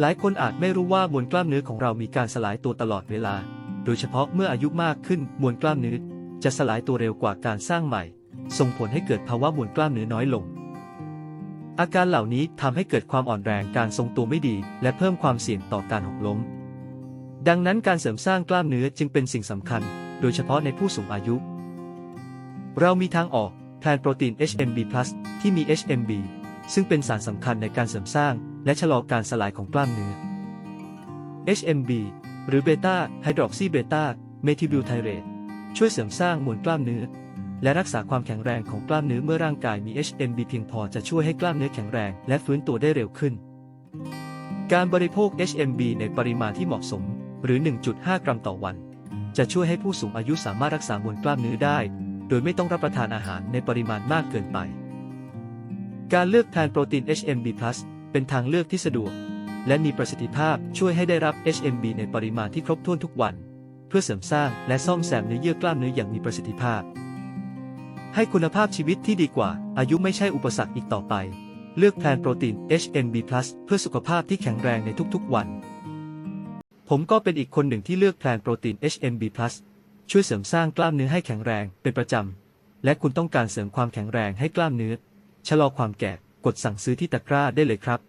หลายคนอาจไม่รู้ว่ามวลกล้ามเนื้อของเรามีการสลายตัวตลอดเวลา โดยเฉพาะเมื่ออายุมากขึ้นมวลกล้ามเนื้อจะสลายตัวเร็วกว่าการสร้างใหม่ ส่งผลให้เกิดภาวะมวลกล้ามเนื้อน้อยลง อาการเหล่านี้ทำให้เกิดความอ่อนแรงการทรงตัวไม่ดี และเพิ่มความเสี่ยงต่อการหกล้ม ดังนั้นการเสริมสร้างกล้ามเนื้อจึงเป็นสิ่งสำคัญ โดยเฉพาะในผู้สูงอายุ เรามีทางออกแทนโปรตีน HMB+ ที่มี HMB ซึ่งเป็นสารสำคัญในการเสริมสร้าง และชะลอการสลายของกล้ามเนื้อ HMB หรือเบต้าไฮดรอกซีเบต้าเมทิบิลไทเรตช่วยเสริมสร้างมวลกล้ามเนื้อ และรักษาความแข็งแรงของกล้ามเนื้อเมื่อร่างกายมี HMB เพียงพอจะช่วยให้กล้ามเนื้อแข็งแรงและฟื้นตัวได้เร็วขึ้น การบริโภค HMB ในปริมาณที่เหมาะสม หรือ 1.5 กรัมต่อวัน จะช่วยให้ผู้สูงอายุสามารถรักษามวลกล้ามเนื้อได้ โดยไม่ต้องรับประทานอาหารในปริมาณมากเกินไป การเลือกแทนโปรตีน HMB+ เป็นทางเลือกที่สะดวก และมีประสิทธิภาพช่วยให้ได้รับ HMB ในปริมาณที่ครบถ้วนทุกวัน เพื่อเสริมสร้างและซ่อมแซมเนื้อเยื่อกล้ามเนื้ออย่างมีประสิทธิภาพ ให้คุณภาพชีวิตที่ดีกว่า อายุไม่ใช่อุปสรรคอีกต่อไป เลือกแทนโปรตีน HMB+ เพื่อสุขภาพที่แข็งแรงในทุกๆวัน ผมก็เป็นอีกคนหนึ่งที่เลือกแพลนโปรตีน HMB+ ช่วยเสริมสร้างกล้ามเนื้อให้แข็งแรงเป็นประจำและคุณต้องการเสริมความแข็งแรงให้กล้ามเนื้อ ชะลอความแก่ กดสั่งซื้อที่ตะกร้าได้เลยครับ